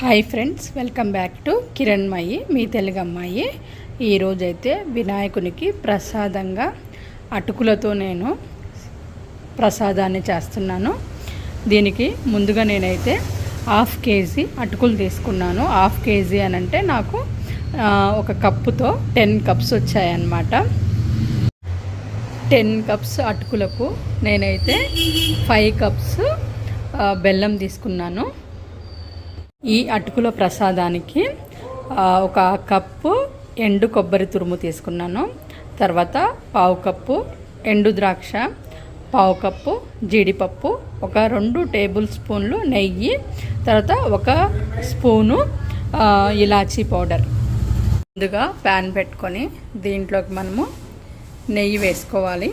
Hi friends welcome back to Kiranmayi మీ తెలుగు అమ్మాయి. ఈరోజైతే వినాయకునికి ప్రసాదంగా అటుకులతో నేను ప్రసాదాన్ని చేస్తున్నాను. దీనికి ముందుగా నేనైతే హాఫ్ కేజీ అటుకులు తీసుకున్నాను. హాఫ్ కేజీ అని అంటే నాకు ఒక కప్పుతో టెన్ కప్స్ వచ్చాయన్నమాట. టెన్ కప్స్ అటుకులకు నేనైతే ఫైవ్ కప్స్ బెల్లం తీసుకున్నాను. ఈ అటుకుల ప్రసాదానికి ఒక కప్పు ఎండు కొబ్బరి తురుము తీసుకున్నాను. తర్వాత పావు కప్పు ఎండు ద్రాక్ష పావు కప్పు జీడిపప్పు ఒక రెండు టేబుల్ స్పూన్లు నెయ్యి తర్వాత ఒక స్పూను ఇలాచీ పౌడర్. ముందుగా ప్యాన్ పెట్టుకొని దీంట్లోకి మనము నెయ్యి వేసుకోవాలి.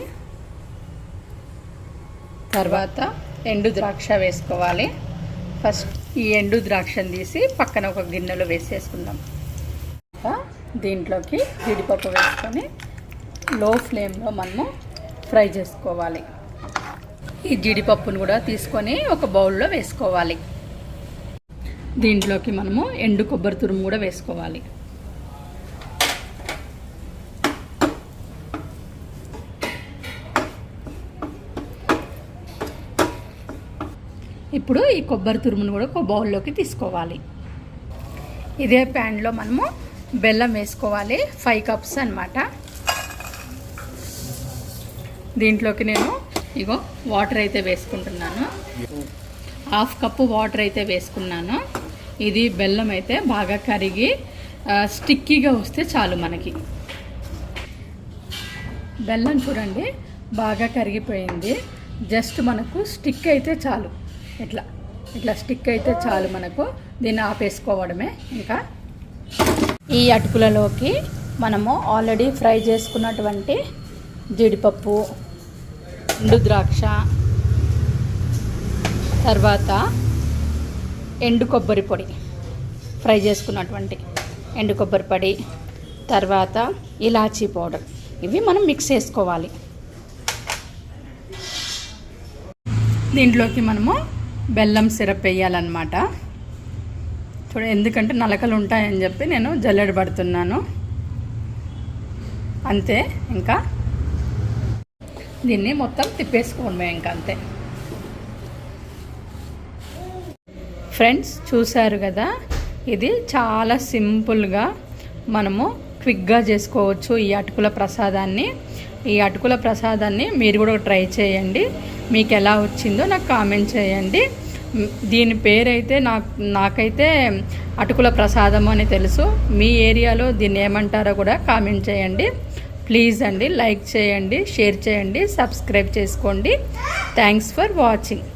తర్వాత ఎండు ద్రాక్ష వేసుకోవాలి. ఫస్ట్ ఈ ఎండు ద్రాక్షను తీసి పక్కన ఒక గిన్నెలో వేసేసుకుందాం. దీంట్లోకి జీడిపప్పు వేసుకొని లో ఫ్లేమ్లో మనము ఫ్రై చేసుకోవాలి. ఈ జీడిపప్పును కూడా తీసుకొని ఒక బౌల్లో వేసుకోవాలి. దీంట్లోకి మనము ఎండు కొబ్బరి తురుము కూడా వేసుకోవాలి. ఇప్పుడు ఈ కొబ్బరి తురుమును కూడా ఒక బౌల్లోకి తీసుకోవాలి. ఇదే ప్యాన్లో మనము బెల్లం వేసుకోవాలి ఫైవ్ కప్స్ అనమాట దీంట్లోకి నేను ఇగో వాటర్ అయితే వేసుకుంటున్నాను. హాఫ్ కప్పు వాటర్ అయితే వేసుకున్నాను. ఇది బెల్లం అయితే బాగా కరిగి స్టిక్కీగా వస్తే చాలు మనకి. బెల్లం చూడండి బాగా కరిగిపోయింది. జస్ట్ మనకు స్టిక్ అయితే చాలు. ఇట్లా ఇట్లా స్టిక్ అయితే చాలు మనకు. దీన్ని ఆపేసుకోవడమే ఇంకా. ఈ అటుకులలోకి మనము ఆల్రెడీ ఫ్రై చేసుకున్నటువంటి జీడిపప్పు ఎండు ద్రాక్ష తర్వాత ఎండు కొబ్బరి పొడి ఫ్రై చేసుకున్నటువంటి ఎండు కొబ్బరి పొడి తర్వాత ఇలాచీ పౌడర్. ఇవి మనం మిక్స్ చేసుకోవాలి. దీంట్లోకి మనము బెల్లం సిరప్ వేయాలన్నమాట. చూడ ఎందుకంటే నలకలు ఉంటాయని చెప్పి నేను జల్లెడ పడుతున్నాను. అంతే ఇంకా దీన్ని మొత్తం తిప్పేసుకోవడమే ఇంకా అంతే. ఫ్రెండ్స్ చూశారు కదా? ఇది చాలా సింపుల్గా మనము క్విక్గా చేసుకోవచ్చు ఈ అటుకుల ప్రసాదాన్ని. ఈ అటుకుల ప్రసాదాన్ని మీరు కూడా ట్రై చేయండి. మీకు ఎలా వచ్చిందో నాకు కామెంట్ చేయండి. దీని పేరైతే నాకు నాకైతే అటుకుల ప్రసాదం అని తెలుసు. మీ ఏరియాలో దీన్ని ఏమంటారో కూడా కామెంట్ చేయండి. ప్లీజ్ అండి లైక్ చేయండి షేర్ చేయండి సబ్స్క్రైబ్ చేసుకోండి. Thanks for watching.